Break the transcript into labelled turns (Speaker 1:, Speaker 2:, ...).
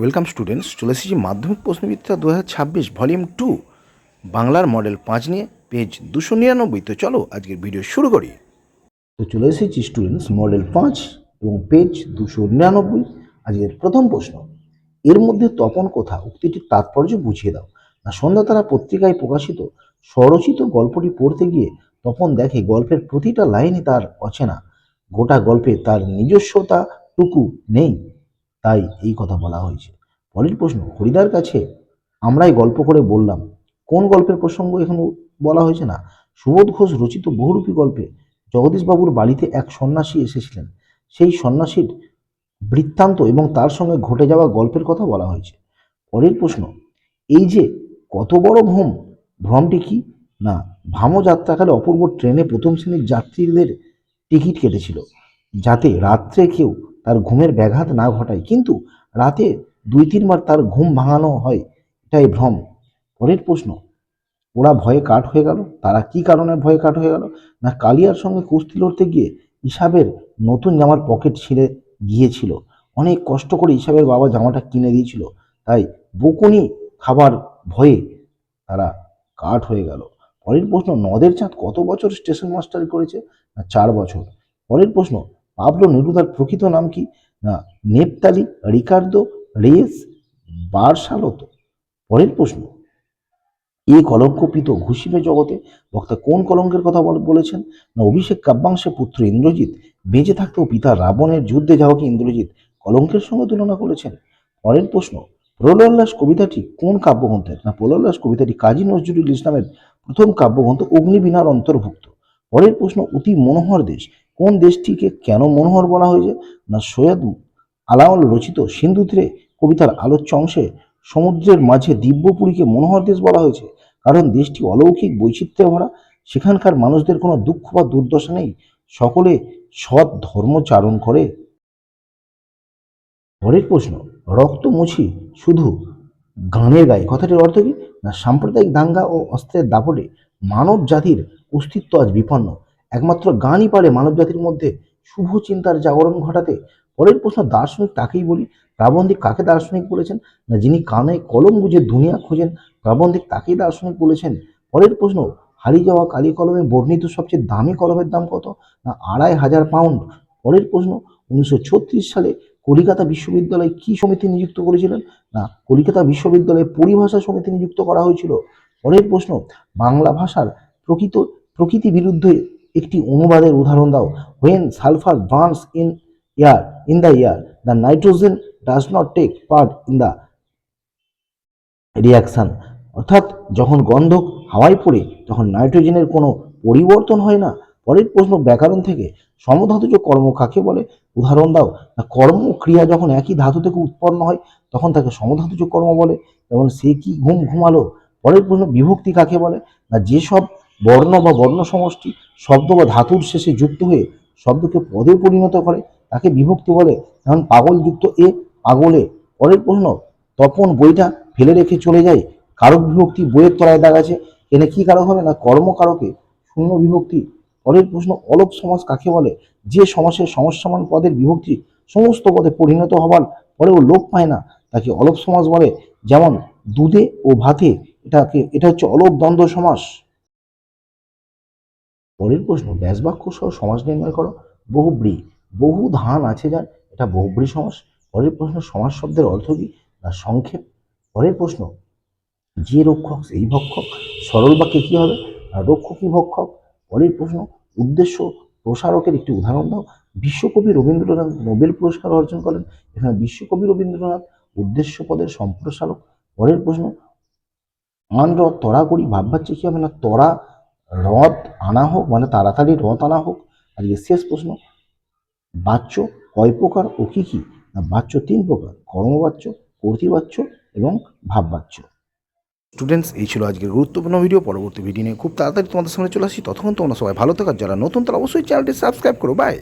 Speaker 1: Welcome students, চলে এসেছি মাধ্যমিক প্রশ্নবিদ্যা দু হাজার ছাব্বিশ ভলিউম টু, বাংলার মডেল পাঁচ নিয়ে, পেজ দুশো নিরানব্বই। তো চলো, আজকের ভিডিও শুরু করি। তো চলে এসেছি স্টুডেন্টস, মডেল পাঁচ এবং পেজ দুশো নিরানব্বই, আজকের প্রথম প্রশ্ন। এর মধ্যে তপন কোথা? উক্তিটির তাৎপর্য বুঝিয়ে দাও। না, সন্ধ্যা তারা পত্রিকায় প্রকাশিত স্বরচিত গল্পটি পড়তে গিয়ে তপন দেখে গল্পের প্রতিটা লাইনই তার অচেনা। গোটা গল্পে তার নিজস্বতাটুকু নেই। তাই এই কথা বলা হয়েছে। পরের প্রশ্ন, হরিদার কাছে আমরাই গল্প করে বললাম, কোন গল্পের প্রসঙ্গ এখানে বলা হয়েছে না? সুবোধ ঘোষ রচিত বহুরূপী গল্পে জগদীশবাবুর বাড়িতে এক সন্ন্যাসী এসেছিলেন। সেই সন্ন্যাসীর বৃত্তান্ত এবং তার সঙ্গে ঘটে যাওয়া গল্পের কথা বলা হয়েছে। পরের প্রশ্ন, এই যে কত বড় ভ্রম, ভ্রমটি কি? না ভামো যাত্রাকালে অপূর্ব ট্রেনে প্রথম শ্রেণির যাত্রীদের টিকিট কেটেছিল, যাতে রাত্রে কেউ তার ঘুমের ব্যাঘাত না ঘটায়। কিন্তু রাতে দুই তিনবার তার ঘুম ভাঙানো হয়, এটাই ভ্রম। পরের প্রশ্ন, ওরা ভয়ে কাঠ হয়ে গেল? তারা কি কারণে ভয়ে কাঠ হয়ে গেল? না কালিয়ার সঙ্গে কুস্তি লড়তে গিয়ে ইসাবের নতুন জামার পকেট ছিঁড়ে গিয়েছিল? অনেক কষ্ট করে ইসাবের বাবা জামাটা কিনে দিয়েছিল। তাই বকুনি খাবার ভয়ে তারা কাঠ হয়ে গেল। পরের প্রশ্ন, নদের চাঁদ কত বছর স্টেশন মাস্টার করেছে? না চার বছর। পরের প্রশ্ন পাবলো নেরুদার প্রকৃত নাম কি? না, নেপতালি, রিকার্দো, রেস বারসালতো পরের প্রশ্ন, এ কলঙ্কপিত ঘুষিবে জগতে বক্তা কোন কলঙ্কের কথা বলেছেন? না, অভিষেক কাব্যাংশে পুত্র ইন্দ্রজিৎ, বেঁচে থাকতেও পিতা রাবণের যুদ্ধে যাওয়াকে ইন্দ্রজিৎ কলঙ্কের সঙ্গে তুলনা করেছেন? পরের প্রশ্ন, প্রলয়োল্লাস কবিতাটি কোন কাব্যগ্রন্থের? না, প্রলয়োল্লাস কবিতাটি কাজী নজরুল ইসলামের প্রথম কাব্যগ্রন্থ অগ্নিবীণার অন্তর্ভুক্ত। পরের প্রশ্ন, অতি মনোহর দেশ। কোন দেশটিকে কেন মনোহর বলা হয়েছে? না, সৈয়দ আলাওল রচিত সিন্ধু তীরে কবিতার আলোচ্য অংশে সমুদ্রের মাঝে দিব্যপুরীকে মনোহর দেশ বলা হয়েছে। কারণ দেশটি অলৌকিক বৈচিত্র্যে ভরা। সেখানকার মানুষদের কোনো দুঃখ বা দুর্দশা নেই। সকলে সৎ ধর্মচারণ করে। পরের প্রশ্ন, রক্ত মুছি শুধু গানের গায়ে কথাটির অর্থ কি? না, সাম্প্রদায়িক দাঙ্গা ও অস্ত্রের দাপটে মানব জাতির অস্তিত্ব আজ বিপন্ন। একমাত্র গানই পারে মানব জাতির মধ্যে শুভ চিন্তার জাগরণ ঘটাতে। পরের প্রশ্ন, দার্শনিক তাকেই বলি। প্রাবন্ধিক কাকে দার্শনিক বলেছেন? না, যিনি কানে কলম বুঝে দুনিয়া খোঁজেন, প্রাবন্ধিক তাকেই দার্শনিক বলেছেন। পরের প্রশ্ন, হারিয়ে যাওয়া কালি কলমে বর্ণিত সবচেয়ে দামি কলমের দাম কত? না, আড়াই হাজার পাউন্ড। পরের প্রশ্ন, উনিশশো ছত্রিশ সালে কলিকাতা বিশ্ববিদ্যালয় কি সমিতি নিযুক্ত করেছিলেন? না, কলিকাতা বিশ্ববিদ্যালয়ে পরিভাষা সমিতি নিযুক্ত করা হয়েছিল। পরের প্রশ্ন, বাংলা ভাষার প্রকৃত, প্রকৃতি বিরুদ্ধে একটি অনুবাদের উদাহরণ দাও। When sulphur burns in air in the air the nitrogen does not take part in the reaction অর্থাৎ যখন গন্ধক হাওয়ায় পড়ে, তখন নাইট্রোজেনের কোনো পরিবর্তন হয় না। পরের প্রশ্ন, ব্যাকরণ থেকে সমধাতুজ কর্ম কাকে বলে? উদাহরণ দাও। না কর্ম ক্রিয়া যখন একই ধাতু থেকে উৎপন্ন হয়, তখন তাকে সমধাতুজ কর্ম বলে। যেমন সে কি ঘুম ঘুমালো? পরের প্রশ্ন, বিভক্তি কাকে বলে? না যেসব বর্ণ বা বর্ণ সমষ্টি শব্দ বা ধাতুর শেষে যুক্ত হয়ে শব্দকে পদে পরিণত করে, তাকে বিভক্তি বলে। যেমন পাগল যুক্ত এ, পাগলে। পরের প্রশ্ন, তপন বইটা ফেলে রেখে চলে যায়। কারক বিভক্তি বইয়ের তলায় দাগ আছে। এনে কি কারক হবে না কর্মকারকে শূন্য বিভক্তি। পরের প্রশ্ন, অলোপ সমাস কাকে বলে? যে সমাসের সমস্যামান পদের বিভক্তি সমস্ত পদে পরিণত হবার পরেও লোপ পায় না, তাকে অলোপ সমাস বলে। যেমন দুধে ও ভাতে এটাকে এটা হচ্ছে অলোপ দ্বন্দ্ব সমাস? পরের প্রশ্ন, ব্যাসবাক্য সহ সমাস নির্ণয় করো। বহুব্রী, বহু ধান আছে যার, এটা বহুব্রী সমাস। পরের প্রশ্ন, সমাস শব্দের অর্থ কি? না, সংক্ষেপ। পরের প্রশ্ন, যে রক্ষক সেই ভক্ষক, সরল বাক্যে কি হবে? রক্ষকই ভক্ষক। পরের প্রশ্ন, উদ্দেশ্য প্রসারকের একটি উদাহরণ দাও। বিশ্বকবি রবীন্দ্রনাথ নোবেল পুরস্কার অর্জন করেন। এখানে বিশ্বকবি রবীন্দ্রনাথ উদ্দেশ্য পদের সম্প্রসারক। পরের প্রশ্ন রথ তরা করি ভাববাচ্চে কি হবে না? তরা রথ আনা হোক মানে তাড়াতাড়ি রথ আনা হোক। আজকে শেষ প্রশ্ন, বাচ্য কয় প্রকার ও কী কী? না, বাচ্য তিন প্রকার, কর্মবাচ্য, কর্তৃবাচ্য এবং ভাববাচ্য। স্টুডেন্টস এই ছিল আজকের গুরুত্বপূর্ণ ভিডিও পরবর্তী ভিডিও নিয়ে খুব তাড়াতাড়ি তোমাদের সামনে চলে আসি ততক্ষণ তোমরা সবাই ভালো থাকার যারা নতুন, তারা অবশ্যই চ্যানেলটি সাবস্ক্রাইব করো। বাই